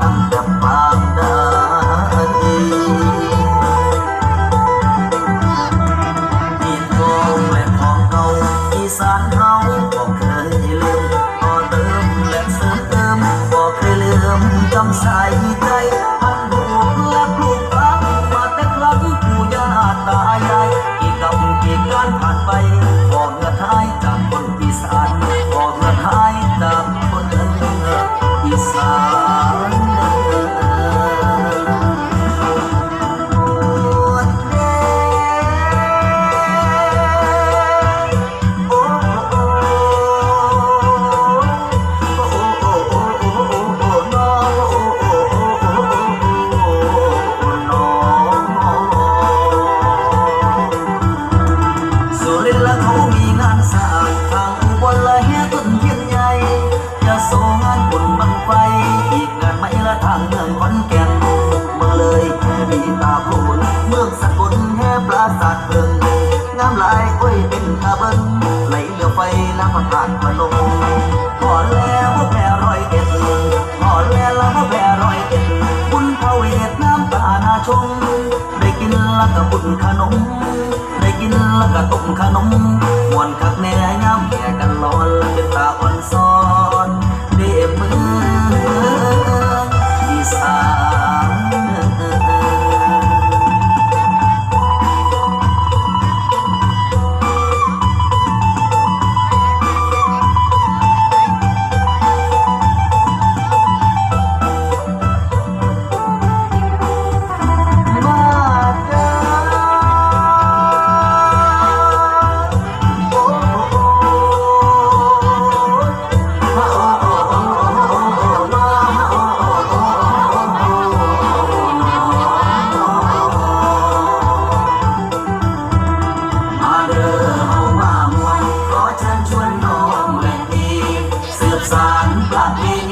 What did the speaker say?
tanda pandai Nhìn con lẹt hòn câu Khi sáng hao bỏ khơi lương Bỏ tơm lẹt sơ tơm Bỏ khơi lương trong sai อาบิ้ไหลเรือไฟแล้วก็ผ่านมาลงพอแล้วแผ่รอยเอ็ดพอแล้วแผ่รอยเอ็ดคุณเผาเห็ดน้ำตานาชง ได้กินแล้วก็บุญขนม ได้กินแล้วก็ต้มขนมมวนคัก Stop me